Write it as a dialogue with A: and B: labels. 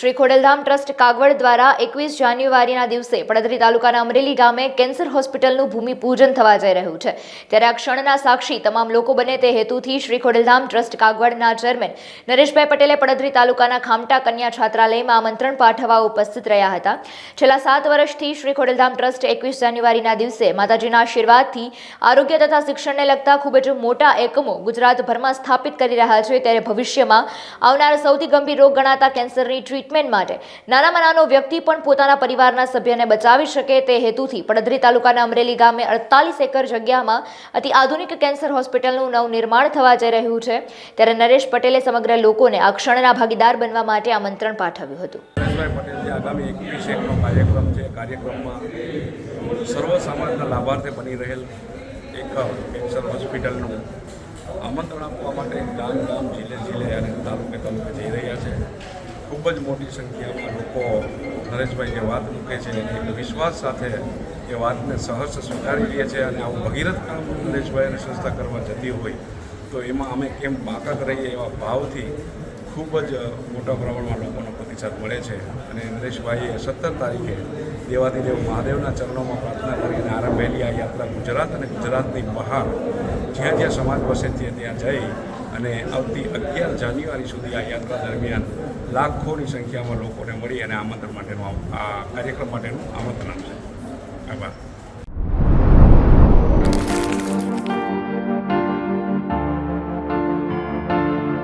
A: Shri Khodaldham trust Kagvad દ્વારા એકવીસ જાન્યુઆરીના દિવસે પડદરી તાલુકાના અમરેલી ગામે કેન્સર હોસ્પિટલનું ભૂમિપૂજન થવા જઈ રહ્યું છે. ત્યારે આ ક્ષણના સાક્ષી તમામ લોકો બને તે હેતુથી શ્રી ખોડલધામ ટ્રસ્ટ કાગવડના ચેરમેન નરેશભાઈ પટેલે પડદરી તાલુકાના ખામટા કન્યા છાત્રાલયમાં આમંત્રણ પાઠવવા ઉપસ્થિત રહ્યા હતા. છેલ્લા સાત વર્ષથી શ્રી ખોડલધામ ટ્રસ્ટ એકવીસ જાન્યુઆરીના દિવસે માતાજીના આશીર્વાદથી આરોગ્ય તથા શિક્ષણને લગતા ખૂબ જ મોટા એકમો ગુજરાતભરમાં સ્થાપિત કરી રહ્યા છે. ત્યારે ભવિષ્યમાં આવનાર સૌથી ગંભીર રોગ ગણાતા કેન્સરની ટ્રીટમેન્ટ માટે. નાનામાં નાનો વ્યક્તિ પણ પોતાના પરિવારના સભ્યને બચાવી શકે તે હેતુથી પડદરી તાલુકાના અમરેલી ગામે અડતાલીસ એકર જગ્યામાં અતિ આધુનિક કેન્સર હોસ્પિટલનું નવનિર્માણ થવા જઈ રહ્યું છે. ત્યારે નરેશ પટેલે સમગ્ર લોકોને આ ક્ષણના ભાગીદાર બનવા માટે આમંત્રણ પાઠવ્યું હતું.
B: એક કેન્સર હોસ્પિટલનું આમંત્રણ આપવા માટે ગામ ગામ જિલ્લે જિલ્લે અને તાલુકે તાલુકે જઈ રહ્યા છે ખૂબ જ મોટી સંખ્યામાં લોકો નરેશભાઈ જે વાત મૂકે છે એક વિશ્વાસ સાથે એ વાતને સહર્ષ સ્વીકારી લે છે અને આવું ભગીરથ કામ નરેશભાઈ અને સંસ્થા કરવા જતી હોય તો એમાં અમે કેમ બાકાત રહીએ એવા ભાવથી ખૂબ જ મોટા પ્રમાણમાં લોકોનો પ્રતિસાદ મળે છે. અને નરેશભાઈએ સત્તર તારીખે દેવાદિદેવ મહાદેવના ચરણોમાં પ્રાર્થના કરીને આરંભેલી આ યાત્રા ગુજરાત અને ગુજરાતની બહાર જ્યાં જ્યાં સમાજ વસે છે ત્યાં જઈ અને આવતી અગિયાર જાન્યુઆરી સુધી આ યાત્રા દરમિયાન લાખોની સંખ્યામાં લોકોને મળી અને આમંત્રણ માટેનું આ કાર્યક્રમ માટેનું આમંત્રણ છે. આભાર.